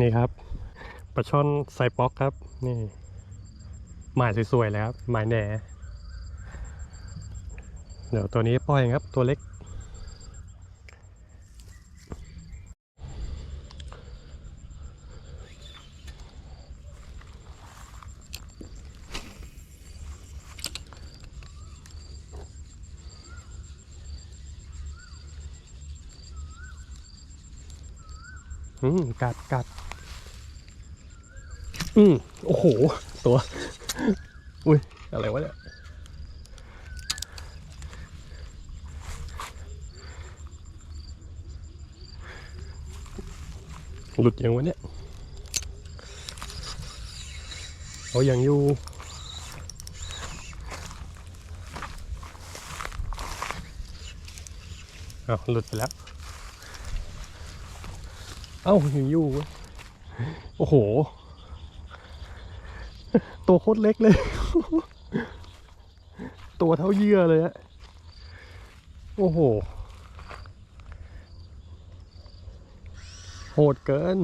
นี่ครับปลาช่อนไซป๊อกครับ นี่หมายสวยๆเลยครับหมายแหนเดี๋ยวตัวนี้ปล่อยครับตัวเล็ก อืม กัดกัด อืมโอ้โห ตัว อุ้ย อะไรวะเนี่ย หลุดยังวะเนี่ยเอาอย่างอยู่เอาหลุดไปแล้ว เอ้ายังอยู่ โอ้โห ตัวโคตรเล็กเลย ตัวเท่าเยื่อเลยอะโอ้โห โหดเกิน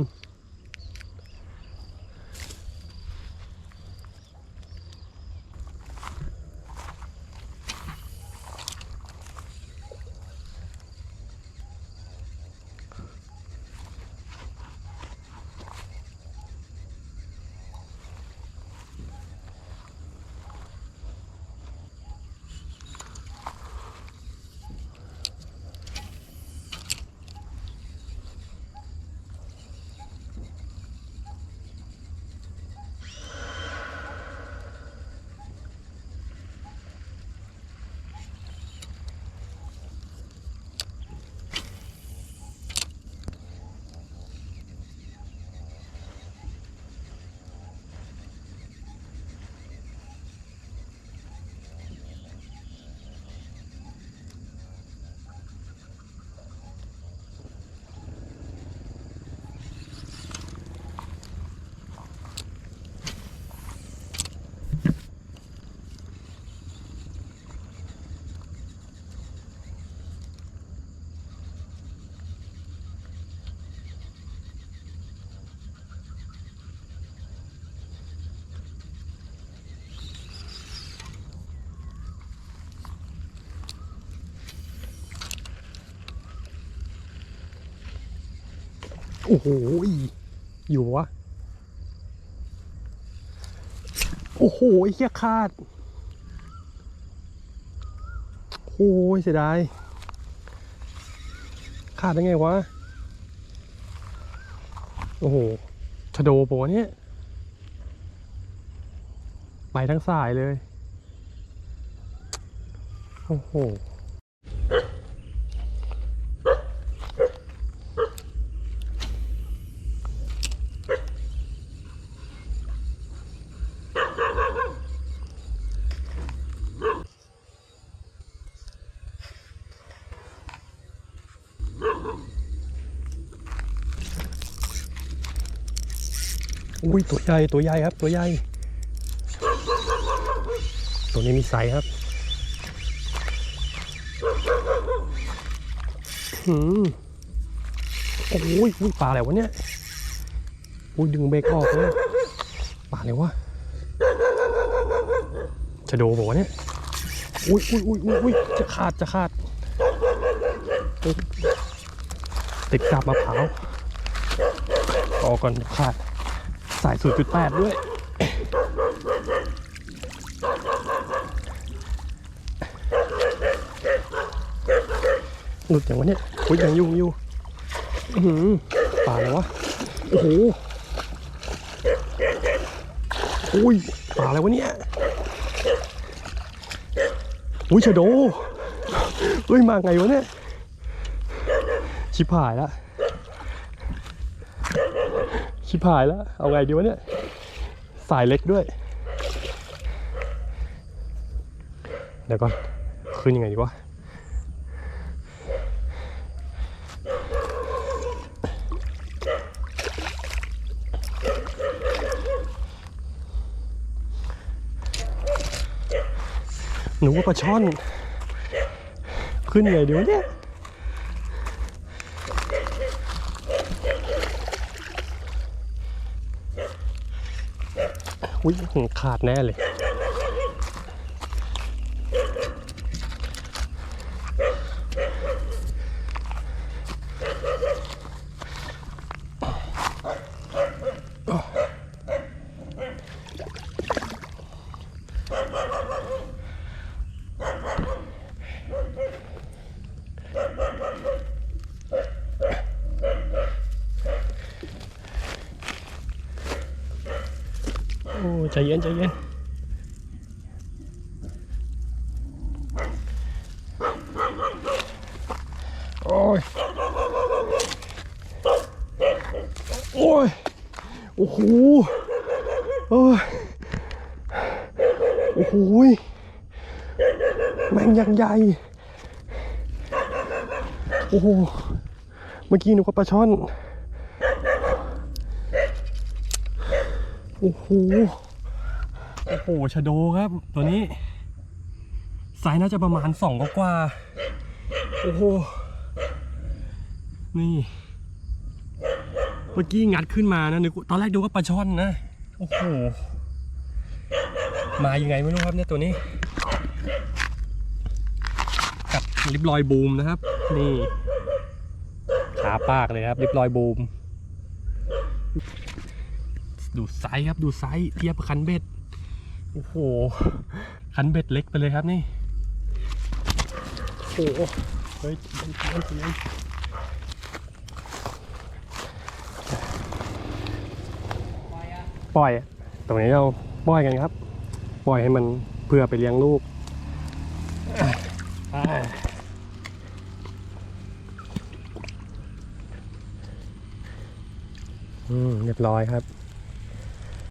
อ้โห อยู่วะ โอ้โหไอ้เหี้ยขาด โอ้ยเสียดาย ขาดได้ไงวะ โอ้โหชะโดปะวะเนี่ยไปทั้งสายเลย โอ้โห อุ้ยตัวใหญ่ตัวใหญ่ครับ ตัวใหญ่ตัวนี้มีไซส์ครับหืมโอ้ยอุ้ยปลาอะไรวะเนี่ยอุ้ยดึงเบรกออกเลยปลาอะไรวะชะโดบอกว่าวะเนี่ยอุ้ยอุ้ยอุ้ยอุ้ยอุ้ยจะขาดจะขาดอุ๊ยติดกับมะพร้าวออกก่อนเดี๋ยวขาด สาย 0.8 ด้วย หลุดอย่างวะเนี่ยอุ้ยยังยุ่งอยู่อือหือป่าเลยวะ โอ้โหอุ้ยป่าอะไรวะเนี่ยอุ้ยชะโดเฮ้ย มาไงวะเนี่ย ชิบหายละ ชิบหายแล้ว เอาไงดีวะเนี่ย สายเล็กด้วย เดี๋ยวก่อน ขึ้นยังไงดีวะหนูว่าปลาช่อน ขึ้นยังไงดีวะเนี่ย อุ้ยขาดแน่เลย อ้ใจเย็นใจเย็นโอ้ยโอ้ยโอ้โหโอ้ยโอ้โหยแม่งยังใหญ่โอ้โหเมื่อกี้หนึกว่าปลาช่อน โอ้โห โอ้โหชะโดครับ ตัวนี้ไซส์น่าจะประมาณสองกว่า โอ้โห นี่ เมื่อกี้งัดขึ้นมานะนึกตอนแรกดูว่าปลาช่อนนะ โอ้โห มายังไงไม่รู้ครับเนี่ยตัวนี้ กับลิปลอยบูมนะครับ นี่ขาปากเลยครับลิปลอยบูม ดูไซส์ครับดูไซส์เทียบกับคันเบ็ดโอ้โหคันเบ็ดเล็กไปเลยครับนี่โอ้โหเฮ้ยเย็นเย็นเย็นปล่อยอะตรงนี้เราปล่อยกันครับ ปล่อยให้มันเพื่อไปเลี้ยงลูกอืมเรียบร้อยครับ